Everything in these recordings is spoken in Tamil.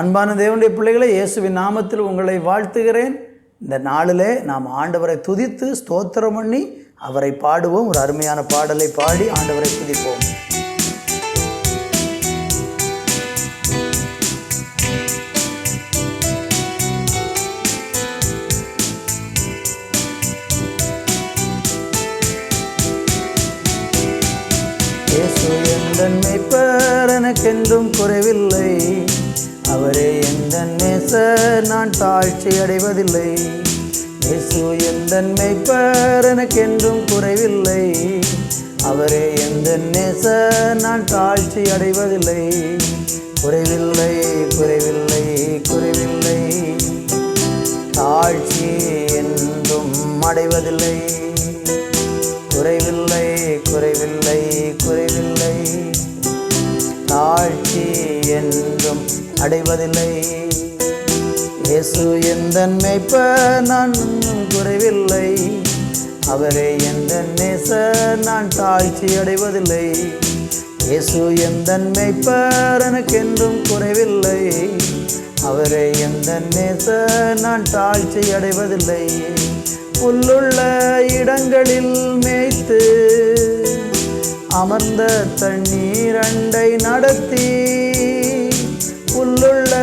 அன்பான தேவனுடைய பிள்ளைகளை இயேசுவின் நாமத்தில் உங்களை வாழ்த்துகிறேன். இந்த நாளிலே நாம் ஆண்டவரை துதித்து ஸ்தோத்திரம் பண்ணி அவரை பாடுவோம். ஒரு அருமையான பாடலை பாடி ஆண்டவரை துதிப்போம். எனக்கென்றும் குறைவில்லை. அவரே எந்த நேச நான் தாழ்ச்சி அடைவதில்லை. இயேசு எந்த மெய்ப்பர் எனக்கென்றும் குறைவில்லை. அவரே எந்த நேச நான் தாழ்ச்சி அடைவதில்லை. குறைவில்லை குறைவில்லை குறைவில்லை. தாழ்ச்சி என்றும் அடைவதில்லை. குறைவில்லை குறைவில்லை குறைவில்லை. தாழ்ச்சி என்றும் அடைவதில்லை. இயேசு எந்த மேய்ப்ப நான் குறைவில்லை. அவரே எந்த நேச நான் தாழ்ச்சி அடைவதில்லை. இயேசு எந்த மேய்ப்பர் எனக்கென்றும் குறைவில்லை. அவரே எந்த நேச நான் தாழ்ச்சி அடைவதில்லை. புல்லுள்ள இடங்களில் மேய்த்து அமர்ந்த தண்ணீர் அண்டை நடத்தி புல்லுள்ள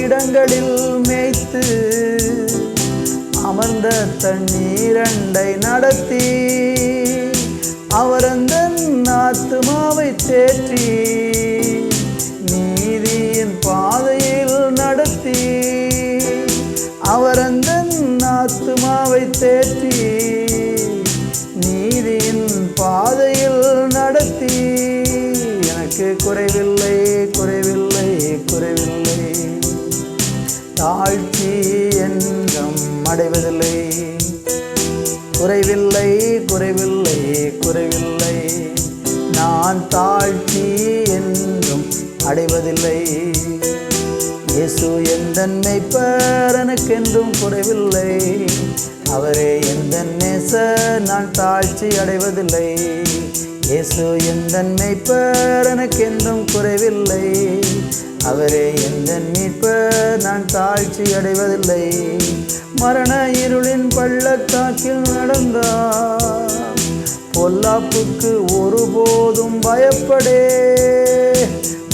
இடங்களில் மேய்த்து அமர்ந்த தண்ணீரண்டை நடத்தி அவரந்த ஆத்துமாவை தேற்றி நீதியின் பாதையில் நடத்தி அவரந்த ஆத்துமாவை தேற்றி குறைவில்லை குறைவில்லை குறைவில்லை. தாழ்ச்சி என்றும் அடைவதில்லை. குறைவில்லை குறைவில்லை குறைவில்லை. நான் தாழ்ச்சி என்றும் அடைவதில்லை. இயேசு எந்த மெய்ப்பர் குறைவில்லை. அவரே எந்த நேச நான் தாழ்ச்சி அடைவதில்லை. இயேசு எந்த மெய்ப்பர் எனக்கென்றும் குறைவில்லை. அவரே எந்தன் மீட்பர் நான் தாழ்ச்சி அடைவதில்லை. மரண இருளின் பள்ளத்தாக்கில் நடந்தார். பொல்லாப்புக்கு ஒருபோதும் பயப்படே.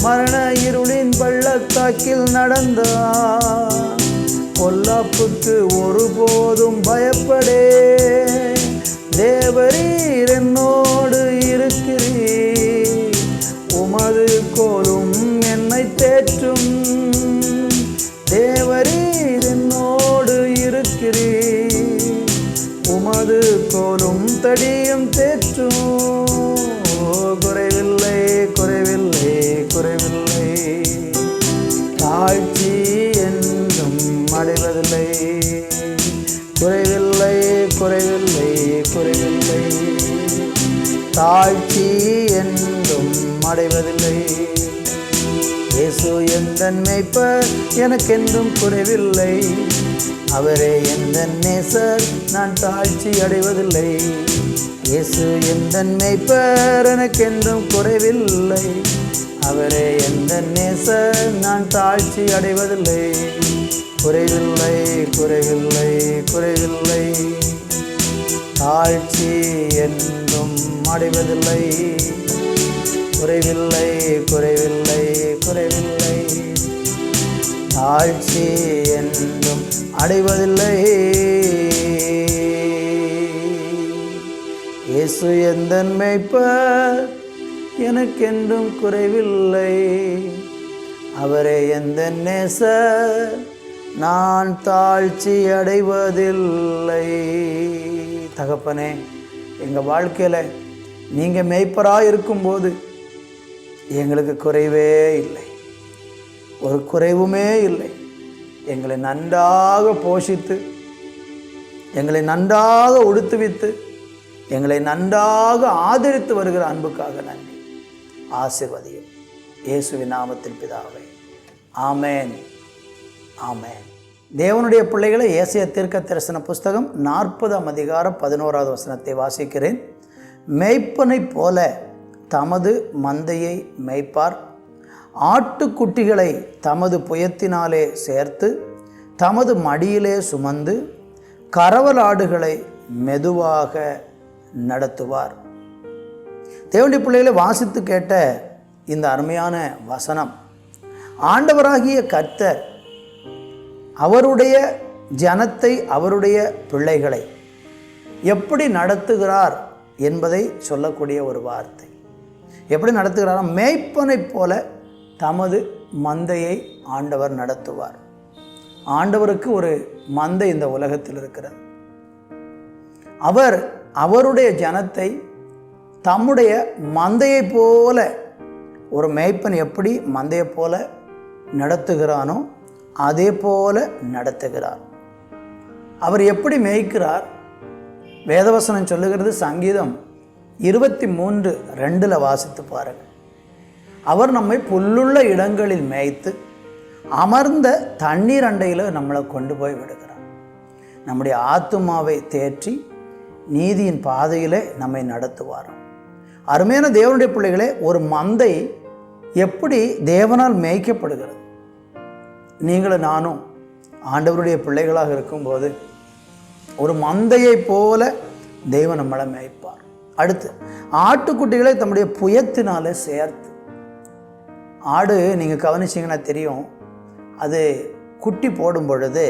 மரண இருளின் பள்ளத்தாக்கில் நடந்தார். பொல்லாப்புக்கு ஒருபோதும் பயப்படே. தேவரீர் என்னோடு இருக்கிறீர். உமது கோலும் என்னை தேற்றும். தேவரீர் என்னோடு இருக்கிறீர். உமது கோலும் தடி அடைவதில்லை. இயேசு எந்த மேய்ப்பர் எனக்கென்றும் குறைவில்லை. அவரே எந்த நேசர் நான் தாழ்ச்சி அடைவதில்லை. இயேசு எந்த மேய்ப்பர் எனக்கென்றும் குறைவில்லை. அவரே எந்த நேசர் நான் தாழ்ச்சி அடைவதில்லை. குறைவில்லை குறைவில்லை குறைவில்லை. தாழ்ச்சி என்றும் அடைவதில்லை. குறைவில்லை குறைவில்லை குறைவில்லை. தாழ்ச்சி என்றும் அடைவதில்லை. இயேசு எந்த மேய்ப்பர் எனக்கென்றும் குறைவில்லை. அவரே எந்த நேச நான் தாழ்ச்சி அடைவதில்லை. தகப்பனே எங்கள் வாழ்க்கையில் நீங்கள் மெய்ப்பராக இருக்கும்போது எங்களுக்கு குறைவே இல்லை. ஒரு குறைவுமே இல்லை. எங்களை நன்றாக போஷித்து எங்களை நன்றாக உடுத்துவித்து எங்களை நன்றாக ஆதரித்து வருகிற அன்புக்காக நன்றி. ஆசிர்வதியும் இயேசுவின் நாமத்தில் பிதாவே. ஆமேன். ஆமேன். தேவனுடைய பிள்ளைகளை ஏசிய தீர்க்க தரிசன புஸ்தகம் நாற்பதாம் அதிகாரம் பதினோராவது வசனத்தை வாசிக்கிறேன். மெய்ப்பனை போல தமது மந்தையை மேய்ப்பார். ஆட்டுக்குட்டிகளை தமது புயத்தினாலே சேர்த்து தமது மடியிலே சுமந்து கரவலாடுகளை மெதுவாக நடத்துவார். தேவண்டி பிள்ளைகளை வாசித்து கேட்ட இந்த அருமையான வசனம் ஆண்டவராகிய கர்த்தர் அவருடைய ஜனத்தை அவருடைய பிள்ளைகளை எப்படி நடத்துகிறார் என்பதை சொல்லக்கூடிய ஒரு வார்த்தை. எப்படி நடத்துகிறாரோ மேய்ப்பனைப் போல தமது மந்தையை ஆண்டவர் நடத்துவார். ஆண்டவருக்கு ஒரு மந்தை இந்த உலகத்தில் இருக்கிறது. அவர் அவருடைய ஜனத்தை தம்முடைய மந்தையைப் போல ஒரு மேய்ப்பன் எப்படி மந்தையைப் போல நடத்துகிறானோ அதே போல நடத்துகிறார். அவர் எப்படி மேய்க்கிறார்? வேதவசனம் சொல்லுகிறது சங்கீதம் இருபத்தி மூன்று ரெண்டில் வாசித்து பாருங்கள் அவர் நம்மை புல்லுள்ள இடங்களில் மேய்த்து அமர்ந்த தண்ணீர் அண்டையில் நம்மளை கொண்டு போய் விடுகிறார். நம்முடைய ஆத்துமாவை தேற்றி நீதியின் பாதையிலே நம்மை நடத்துவாராம் அருமையான தேவனுடைய பிள்ளைகளே ஒரு மந்தை எப்படி தேவனால் மேய்க்கப்படுகிறது? நீங்களும் நானும் ஆண்டவருடைய பிள்ளைகளாக இருக்கும்போது ஒரு மந்தையைப் போல தெய்வம் நம்மளை மேய்ப்பார். அடுத்து ஆட்டுக்குட்டிகளை தம்முடைய புயத்தினால் சேர்த்து. ஆடு நீங்கள் கவனிச்சிங்கன்னா தெரியும் அது குட்டி போடும் பொழுது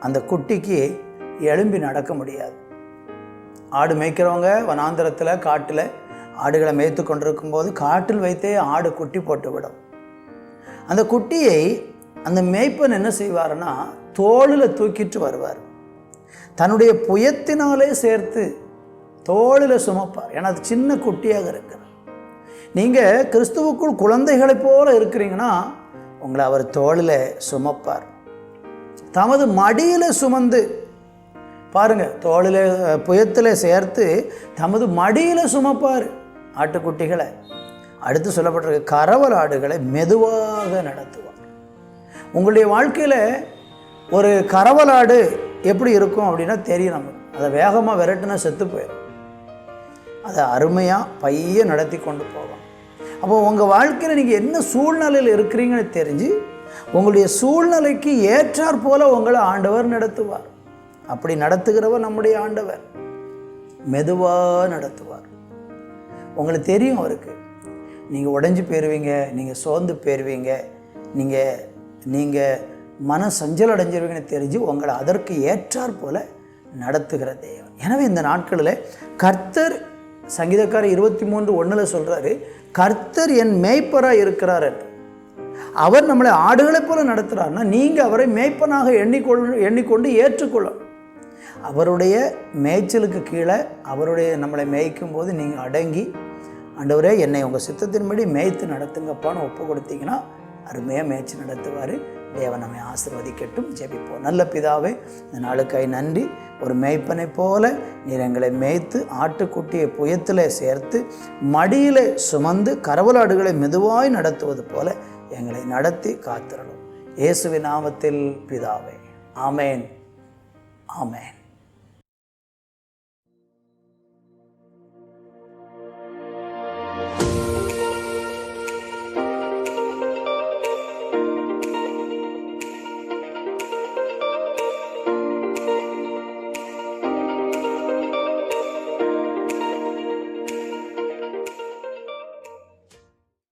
அந்த குட்டிக்கு எழும்பி நடக்க முடியாது. ஆடு மேய்க்கிறவங்க வனாந்திரத்தில் காட்டில் ஆடுகளை மேய்த்து கொண்டிருக்கும் போது காட்டில் வைத்தே ஆடு குட்டி போட்டு விடும். அந்த குட்டியை அந்த மேய்ப்பன் என்ன செய்வார்னா தோளில் தூக்கிட்டு வருவார். தன்னுடைய புயத்தினாலே சேர்த்து தோளில் சுமப்பார். ஏன்னா அது சின்ன குட்டியாக இருக்கிறார் நீங்கள் கிறிஸ்துவுக்குள் குழந்தைகளைப் போல இருக்கிறீங்கன்னா உங்களை அவர் தோளில் சுமப்பார். தமது மடியில் சுமந்து பாருங்கள் தோளில் புயத்தில் சேர்த்து தமது மடியில் சுமப்பார் ஆட்டுக்குட்டிகளை. அடுத்து சொல்லப்பட்டிருக்க கரவல் ஆடுகளை மெதுவாக நடத்துவார். உங்களுடைய வாழ்க்கையில் ஒரு கரவலாடு எப்படி இருக்கும் அப்படின்னா தெரியும் நமக்கு. அதை வேகமாக விரட்டுனா செத்து போயிடும் அதை அருமையாக பைய நடத்தி கொண்டு போவோம் அப்போ உங்கள் வாழ்க்கையில் நீங்கள் என்ன சூழ்நிலையில் இருக்கிறீங்கன்னு தெரிஞ்சு உங்களுடைய சூழ்நிலைக்கு ஏற்றாற் போல உங்களை ஆண்டவர் நடத்துவார். அப்படி நடத்துகிறவர் நம்முடைய ஆண்டவர். மெதுவாக நடத்துவார். உங்களுக்கு தெரியும் அவருக்கு. நீங்கள் உடஞ்சி போயிடுவீங்க நீங்கள் சோர்ந்து போயிடுவீங்க நீங்கள் நீங்கள் மன சஞ்சல் அடைஞ்சிருவீங்கன்னு தெரிஞ்சு உங்களை அதற்கு ஏற்றாற் போல நடத்துகிற தெய்வம் எனவே இந்த நாட்களில் கர்த்தர் சங்கீதக்காரர் இருபத்தி மூன்று ஒன்றில் சொல்கிறாரு கர்த்தர் என் மேய்ப்பராக இருக்கிறார் அவர் நம்மளை ஆடுகளைப் போல நடத்துகிறார்னா நீங்கள் அவரை மேய்ப்பனாக எண்ணிக்கொள் எண்ணிக்கொண்டு ஏற்றுக்கொள்ளும் அவருடைய மேய்ச்சலுக்கு கீழே அவருடைய நம்மளை மேய்க்கும் போது நீங்கள் அடங்கி ஆண்டவரே என்னை உங்கள் சித்தத்தின்படி மேய்த்து நடத்துங்கப்பான்னு ஒப்பு கொடுத்தீங்கன்னா அருமையாக மேய்ச்சி நடத்துவார். தேவன் நம்மை ஆசிர்வதிக்கட்டும். ஜெபிப்போம். நல்ல பிதாவே இந்த நாளுக்காய் நன்றி. ஒரு மேய்ப்பனை போல நீர் எங்களை மேய்த்து ஆட்டுக்குட்டியை புயத்தில் சேர்த்து மடியில் சுமந்து கரவலாடுகளை மெதுவாய் நடத்துவது போல எங்களை நடத்தி காத்திரணும். இயேசுவின் நாமத்தில் பிதாவே. ஆமேன். ஆமேன்.